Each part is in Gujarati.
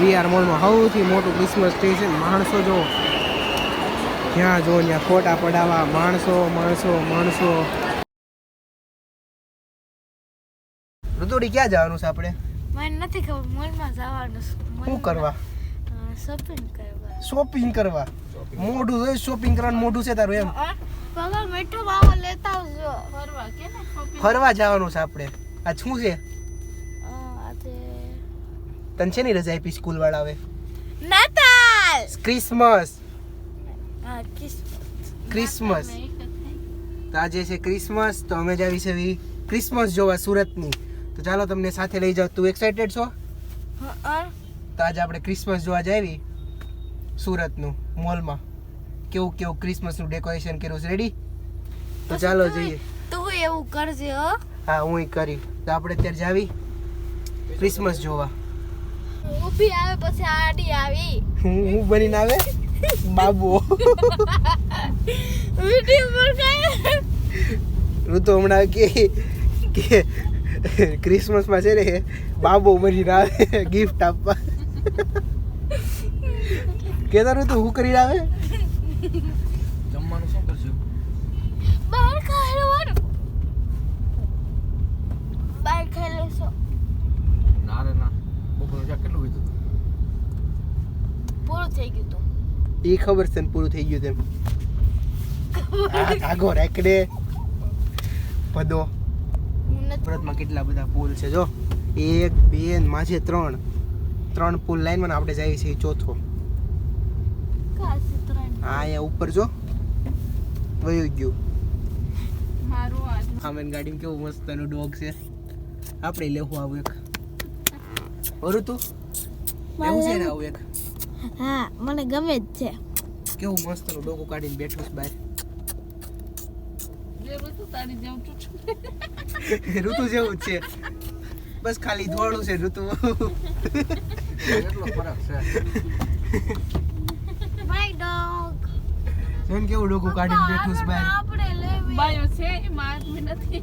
વીઆર મોલમાં સૌથી મોટું ક્રિસમસ ટ્રી છે. માણસો જો જ્યાં જો ત્યાં ફોટા પડાવવા. માણસો માણસો માણસો. ઋતુડી ક્યાં જવાનું છે આપણે? મને નથી ખબર. મોલમાં જવાનું શું કરવા? શોપિંગ કરવા. શોપિંગ કરવા. મોઢું હોય શોપિંગ કરવાનું મોઢું છે તારું એમ. પગા મીઠો માવો લેતા આવજો. ફરવા. કે ફરવા જવાનું છે આપણે. આ શું છે? તને છે ને રજા આપી સ્કૂલ વાળા હવે? નાતાલ! ક્રિસમસ. ક્રિસમસ. તો આજે છે ક્રિસમસ તો અમે જ આવી છે ક્રિસમસ જોવા સુરતની. તો ચાલો તમને સાથે લઈ જાઉં તું એક્સાઇટેડ છો? તો આજે આપણે ક્રિસમસ જોવા જાવી સુરતનું મોલમાં. કેવું કેવું ક્રિસમસનું ડેકોરેશન કર્યું છે? રેડી તો ચાલો જઈએ. તું એવું કરજે હા. હું કરી તો આપણે અત્યારે જાવી ક્રિસમસ જોવા. ઊભી આવે પછી આડી આવી. હું હું બનીને આવે? બાબુ. વિડિયો પર કાય ઋતુ હમણાં કે કે ક્રિસમસમાં છે ને બાબો બનીને આવે ગિફ્ટ આપવા. કેતા ઋતુ હું કરી આવે જમવાનું શું કરશું બહાર ખાવાનું બહાર ખાઈ લેશો ના રે ના બપોરનું શાક કેટલું વીધું પૂરું થઈ ગયું તું એ ખબર છે ને પૂરું થઈ ગયું તેમ આગો રેકડે પદો. સુરતમાં કેટલા બધા પુલ છે જો. એક બે ને ત્રણ. ત્રણ પુલ લાઈનમાં આપણે જઈએ છીએ ચોથો. હા અહીંયા ઉપર જો. વયું ગયું. મારું આ સામે ગાડીમાં કેવું મસ્ત એનું ડોગ છે. આપણે લેવું આવું એક. ઓરું તું? લેવું છે ને આવું એક? હા મને ગમે જ છે. કેવું મસ્તનું ડોગું કાઢીને બેઠું છું બહાર. ઋતુ જેવું જ છે. બસ ખાલી ધોળું છે ઋતુ. કેટલો ફરક છે. માય ડોગ જોન કેવું ડોકું કાઢીને બેઠું છે બહાર? આપણે લેવી. બાયો છે એમાં આદમી નથી.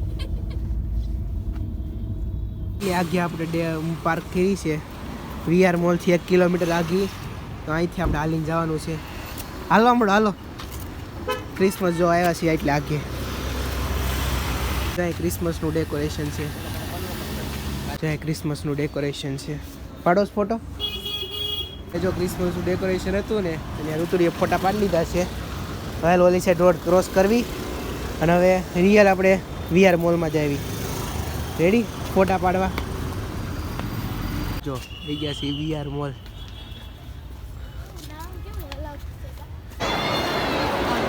એટલે આગે આપણે પાર્ક કરી છે. વીઆર મોલથી એક કિલોમીટર આગી. તો અહીંથી આપણે હાલીને જવાનું છે. હાલો હમણાં, હાલો. ક્રિસમસ જો આવ્યા છીએ એટલે આગે. જ્યાં ક્રિસમસનું ડેકોરેશન છે. ત્યાં ક્રિસમસનું ડેકોરેશન છે. પાડોશ ફોટો એ જો ક્રિસમસનું ડેકોરેશન હતું ને, એની ઋતુડીએ ફોટા પાડી લીધા છે. હવે ઓલી સાઈડ રોડ ક્રોસ કરવી. અને હવે રિયલ આપણે વીઆર મોલમાં જ આવી. રેડી ફોટા પાડવા. જો થઈ ગયા છે વીઆર મોલ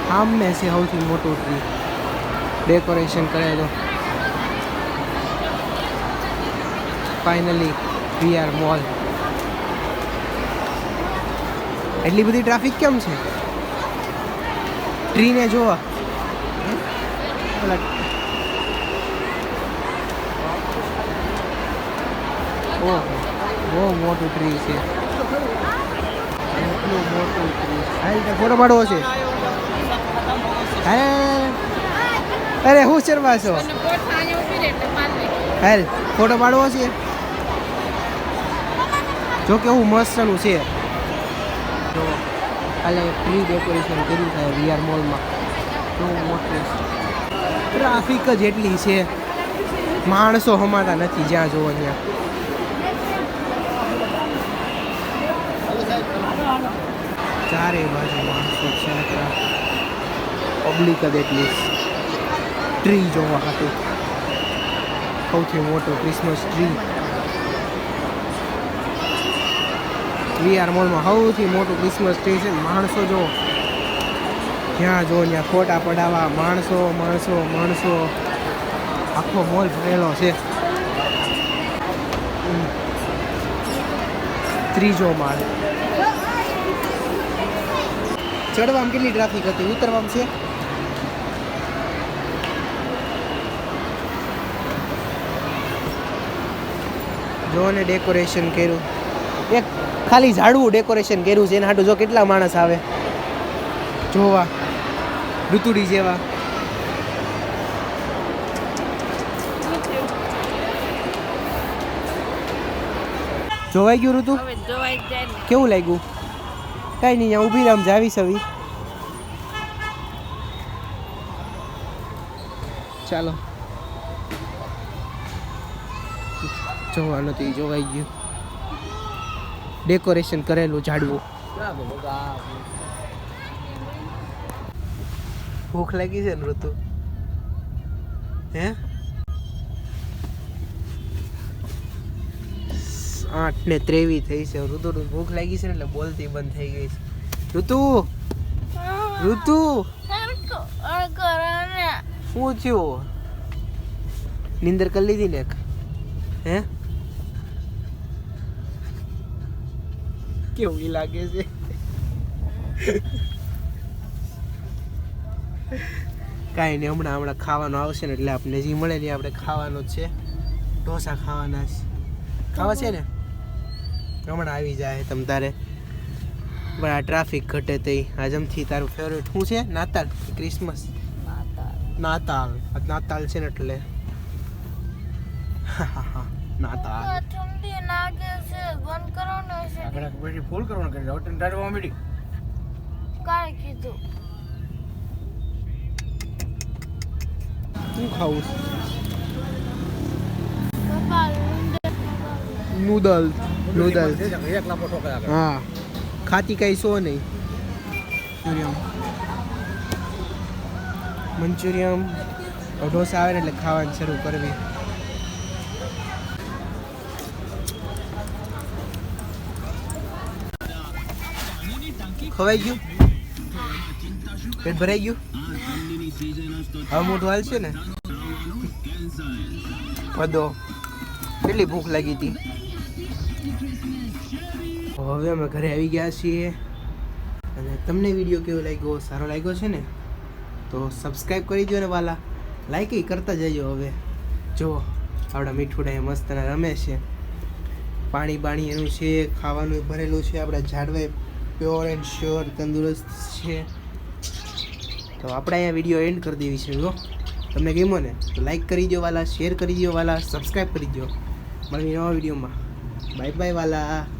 સામે છે સૌથી મોટું ટ્રી ડેકોરેશન કરેલો ફાઇનલી વીઆર મોલ એટલી બધી ટ્રાફિક કેમ છે? ટ્રીને જોવા. ઓલા ઓહો, બહુ મોટું ટ્રી છે. એટલું મોટું ટ્રી ફોટો પાડવો છે. અરે હું શર્મા છો? હાલ ફોટો પાડવો છે? જો કેવું મસ્તનું છે. તો કાલે ફ્રી ડેકોરેશન કર્યું છે વીઆર મોલમાં બહુ મોટું ટ્રાફિક જ એટલી છે. માણસો હમાતા નથી જ્યાં જોવો ત્યાં. ચારે બાજુ માણસો છે પબ્લિક જ એટલી ટ્રી જોવા હતું. સૌથી મોટું ક્રિસમસ ટ્રી વીઆર મોલમાં સૌથી મોટું ક્રિસમસ ટ્રી છે. માણસો જો જ્યાં જો ત્યાં ફોટા પડાવવા, માણસો માણસો માણસો. આખો મોલ ભરેલો છે. ત્રીજો માળ. ચડવામાં કેટલી ટ્રાફિક હતી? ઉતરવામાં છે? જોને ડેકોરેશન કર્યું. એક ખાલી ઝાડવું ડેકોરેશન કર્યું છે એના હાટું જો કેટલા માણસ આવે? જોવા. ઋતુડી જેવા. જોવાઈ ગયું ઋતુ? કેવું લાગ્યું? કાંઈ નહીં ઊભી રામ જાવી સવી ચાલો. જોવાનું તો જોવાઈ ગયું. ડેકોરેશન કરેલું ઝાડવું. ભૂખ લાગી છે ને ઋતુ? હે? આઠ ને ત્રેવી થઈ છે. ઋતુ ભૂખ લાગી છે એટલે બોલતી બંધ થઈ ગઈ છે. ઋતુ! ઋતુ! શું થયું? નિંદર કરી લીધી ને? હે? કેવું લાગે છે? કાંઈ નહીં, હમણાં હમણાં ખાવાનું આવશે ને એટલે આપણે જે મળે ને આપણે ખાવાનું છે. ઢોસા ખાવાના છે. ખાવા છે ને? હમણાં આવી જાય તમ તારે. પણ આ ટ્રાફિક ઘટે તે આજમથી તારું ફેવરેટ શું છે? નાતાલ. ક્રિસમસ નાતાલ. આજ નાતાલ છે ને એટલે. નાતાલ. ઠંડી લાગે છે. બંધ કરવાનું છે આગળ પછી ફૂલ કરવાનું કરી હવે તને દાડવા માંડી કાંઈ કીધું. શું ખાવું પપ્પા નૂડલ નૂડલ એક લાપો ઠોકાય આગળ હા. ખાતી કઈ સો નહીં. મંચુરિયમ. મંચુરિયમ. ઢોસા આવે ને એટલે ખાવાની શરૂ કરવી. ખવાઈ ગયું? પેટ ભરાઈ ગયું? હવે મોઢું હાલશે ને? બધો કેટલી ભૂખ લાગી હતી? હવે અમે ઘરે આવી ગયા છીએ. અને તમને વીડિયો કેવો લાગ્યો? સારો લાગ્યો છે ને? તો સબસ્ક્રાઈબ કરી દો ને વાલા. લાઈક કરતા જજો હવે. જો, આપણા મીઠુડા એ મસ્ત ના રમે છે. પાણી બાણી એનું છે, ખાવાનું ભરેલું છે. આપણા ઝાડવાય પ્યોર એન્ડ શ્યોર તંદુરસ્ત છે. તો આપણે અહીંયા વીડિયો એન્ડ કરી દેવી છે, જો. તમને ગમ્યો ને? તો લાઈક કરી દો વાલા શેર કરી દો વાલા સબસ્ક્રાઈબ કરી દો મળવી નવા વિડીયોમાં બાય બાય વાલા.